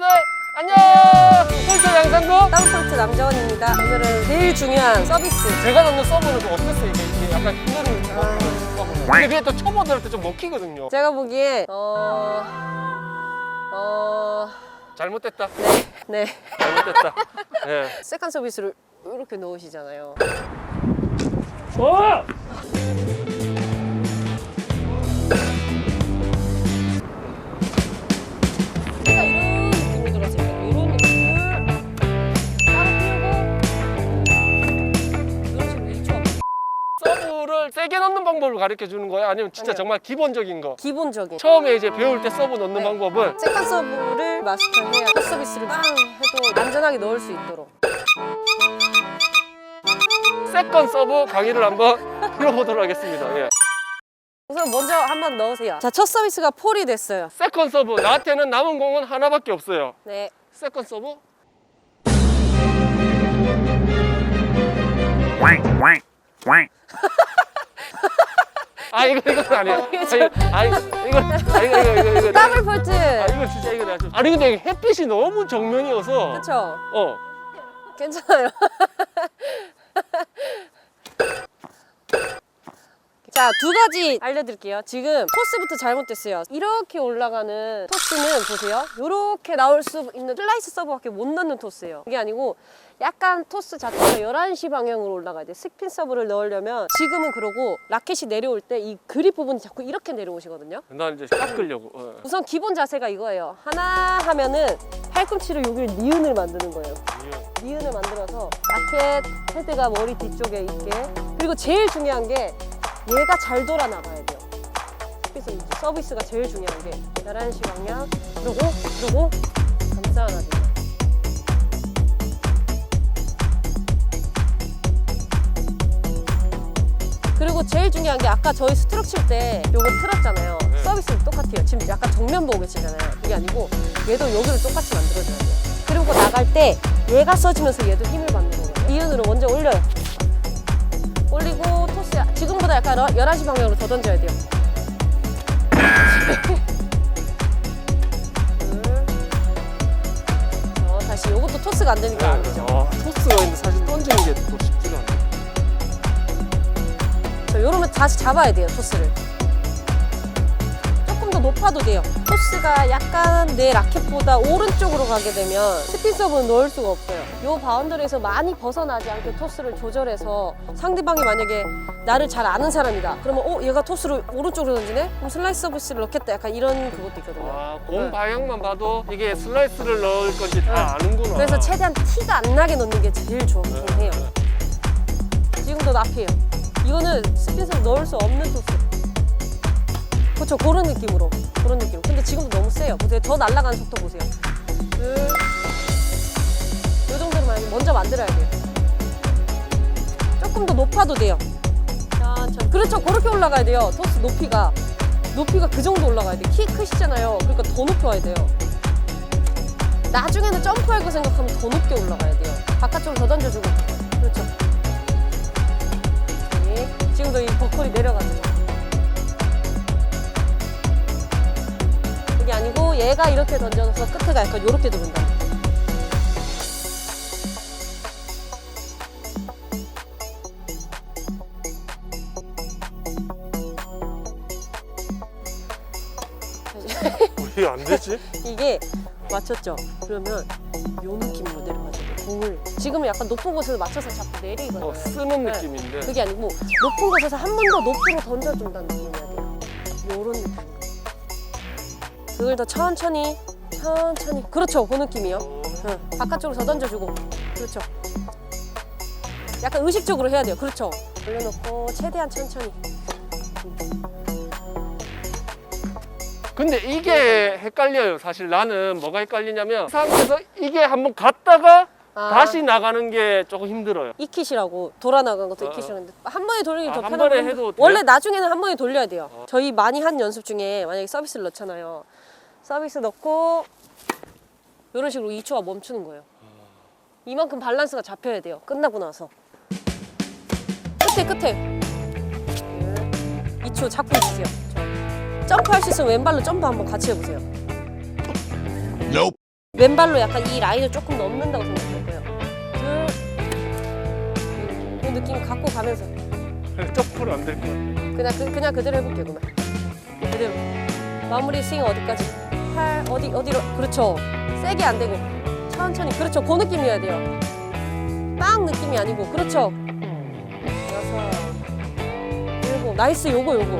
서비스들 안녕. 폴트 양산구. 다운폴트 남정원입니다. 오늘은 제일 중요한 서비스. 제가 넣는 서브는 좀 어땠어요? 이게, 이게 약간 힘든 서브는. 근데 그게 또 초보들한테 좀 먹히거든요. 제가 보기에 어... 어... 잘못됐다. 네. 잘못됐다. 예. 세컨 서비스를 이렇게 넣으시잖아요. 어! 방법을 가르쳐 주는 거예요? 아니면 진짜 아니요. 정말 기본적인 거? 기본적인. 처음에 이제 배울 때 서브 넣는 네. 방법을 세컨 서브를 마스터해야 첫 서비스를 빵 해도 안전하게 넣을 수 있도록. 세컨 서브 강의를 한번 들어보도록 하겠습니다. 예. 우선 먼저 한번 넣으세요. 자, 첫 서비스가 폴이 됐어요. 세컨 서브 나한테는 남은 공은 하나밖에 없어요. 네. 세컨 서브 quack quack quack 아 이거 이건 아니에요. 이게 아 저- 이거 아 이거 이거 아 이거 이거 이거 이거 더블 폴트. 아 이거 진짜 이거 내가 좀 아니 근데 이게 햇빛이 너무 정면이어서 그렇죠. 어 괜찮아요. 자, 두 가지 알려드릴게요. 지금 토스부터 잘못됐어요. 이렇게 올라가는 토스는 보세요. 이렇게 나올 수 있는 슬라이스 서브밖에 못 넣는 토스예요. 그게 아니고 약간 토스 자체가 11시 방향으로 올라가야 돼. 스핀 서브를 넣으려면 지금은 그러고 라켓이 내려올 때 이 그립 부분이 자꾸 이렇게 내려오시거든요. 난 이제 깎으려고 어. 우선 기본 자세가 이거예요. 하나 하면은 팔꿈치로 여기를 니은을 만드는 거예요. 니은을 만들어서 라켓 헤드가 머리 뒤쪽에 있게 그리고 제일 중요한 게 얘가 잘 돌아 나가야 돼요. 그래서 이제 서비스가 제일 중요한 게 11시 방향 그리고 그리고 감싸안아줘요. 그리고 제일 중요한 게 아까 저희 스트로크 칠때 요거 틀었잖아요. 네. 서비스도 똑같아요. 지금 약간 정면 보고 계시잖아요. 그게 아니고 얘도 여기를 똑같이 만들어줘야 돼요. 그리고 나갈 때 얘가 써지면서 얘도 힘을 받는 거예요. 이은으로 먼저 올려요. 올리고 토스 지금보다 약간 11시 방향으로 더 던져야 돼요. 둘. 어, 다시 요것도 토스가 안 되니까 안 되죠. 아, 토스가 있는데 사실 던지는 게 또 쉽지가 않아. 자, 요러면 다시 잡아야 돼요, 토스를. 조금 더 높아도 돼요. 토스가 약간 내 라켓보다 오른쪽으로 가게 되면 스핀 서브는 넣을 수가 없어요. 요 바운더리에서 많이 벗어나지 않게 토스를 조절해서 상대방이 만약에 나를 잘 아는 사람이다. 그러면 어, 얘가 토스를 오른쪽으로 던지네? 그럼 슬라이스 서비스를 넣겠다. 약간 이런 그것도 있거든요. 아, 공 네. 방향만 봐도 이게 슬라이스를 넣을 건지 다 아는구나. 그래서 최대한 티가 안 나게 넣는 게 제일 좋긴 해요. 지금도 앞이에요. 이거는 스피드를 넣을 수 없는 토스. 그렇죠. 그런 느낌으로. 그런 느낌으로. 근데 지금도 너무 세요. 보세요. 저 날아가는 속도 보세요. 둘. 이 정도로만 먼저 만들어야 돼요. 조금 더 높아도 돼요. 그렇죠. 그렇게 올라가야 돼요. 토스 높이가. 높이가 그 정도 올라가야 돼요. 키 크시잖아요. 그러니까 더 높이 와야 돼요. 나중에는 점프할 거 생각하면 더 높게 올라가야 돼요. 바깥쪽으로 더 던져주고. 그렇죠. 네. 지금도 이 버클이 내려 얘가 이렇게 던져서 끝에가 약간 이렇게 들어온다. 왜안 되지? 이게 맞췄죠? 그러면 요 느낌으로 내려가죠. 공을. 지금은 약간 높은 곳에서 맞춰서 자꾸 내리거든요. 어, 쓰는 네. 느낌인데. 그게 아니고 높은 곳에서 한 번 더 높이로 던져준다는 느낌이어야 돼요. 요런 느낌으로. 그걸 더 천천히, 천천히. 그렇죠. 그 느낌이요. 어, 응. 바깥쪽으로 더 던져주고. 그렇죠. 약간 의식적으로 해야 돼요. 그렇죠. 올려놓고 최대한 천천히. 근데 이게 헷갈려요. 사실 나는 뭐가 헷갈리냐면 이 상태에서 이게 한번 갔다가 아. 다시 나가는 게 조금 힘들어요. 이킷이라고 돌아 나간 것도 어, 이킷이라는데 한 번에 돌리기 아, 더 한 편하고 번에 해도 돼요? 원래 나중에는 한 번에 돌려야 돼요. 어. 저희 많이 한 연습 중에 만약에 서비스를 넣잖아요. 서비스 넣고 이런 식으로 2초가 멈추는 거예요. 이만큼 밸런스가 잡혀야 돼요. 끝나고 나서 끝에 끝에 2초 잡고 있으세요. 저. 점프할 수 있으면 왼발로 점프 한번 같이 해보세요. nope 왼발로 약간 이 라인을 조금 넘는다고 생각할 거예요. 둘, 그 느낌 갖고 가면서 점프는 안될것 같아. 그냥 그, 그냥 그대로 해볼게요 그러면 그대로 마무리 스윙 어디까지 팔 어디 어디로 그렇죠 세게 안 되고 천천히 그렇죠 그 느낌이어야 돼요 빵 느낌이 아니고 그렇죠 여섯 일곱 나이스 요거 요거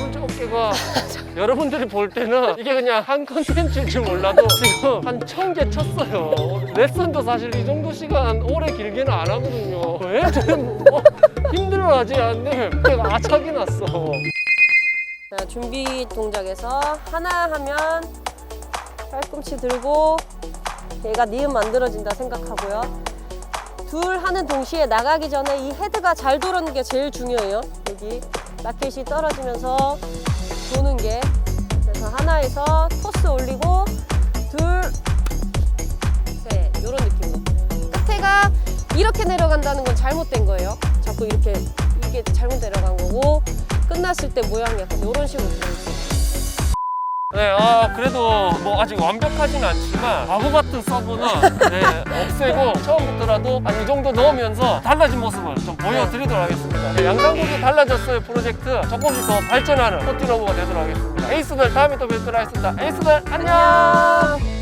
오른쪽 어깨가 여러분들이 볼 때는 이게 그냥 한 컨텐츠인 줄 몰라도 지금 한 천 개 쳤어요. 레슨도 사실 이 정도 시간 오래 길게는 안 하거든요. 왜? 저는 뭐 힘들어하지 않는데 아착이 났어. 자, 준비 동작에서 하나 하면 팔꿈치 들고 얘가 니은 만들어진다 생각하고요. 둘 하는 동시에 나가기 전에 이 헤드가 잘 도는 게 제일 중요해요. 여기 라켓이 떨어지면서 도는 게 그래서 하나에서 토스 올리고 둘, 셋 이런 느낌으로 끝에가 이렇게 내려간다는 건 잘못된 거예요. 자꾸 이렇게 이게 잘못 내려간 거고 끝났을 때 모양이 약간 이런 식으로 들어있어요. 네, 아 그래도 뭐 아직 완벽하진 않지만 바보 같은 서브는 네, 없애고 처음부터라도 한 이 정도 넣으면서 달라진 모습을 좀 보여드리도록 하겠습니다. 네, 양상국이 달라졌어요 프로젝트 조금씩 더 발전하는 포티러브가 되도록 하겠습니다. 에이스들 다음에 또 뵙도록 하겠습니다. 에이스들 안녕.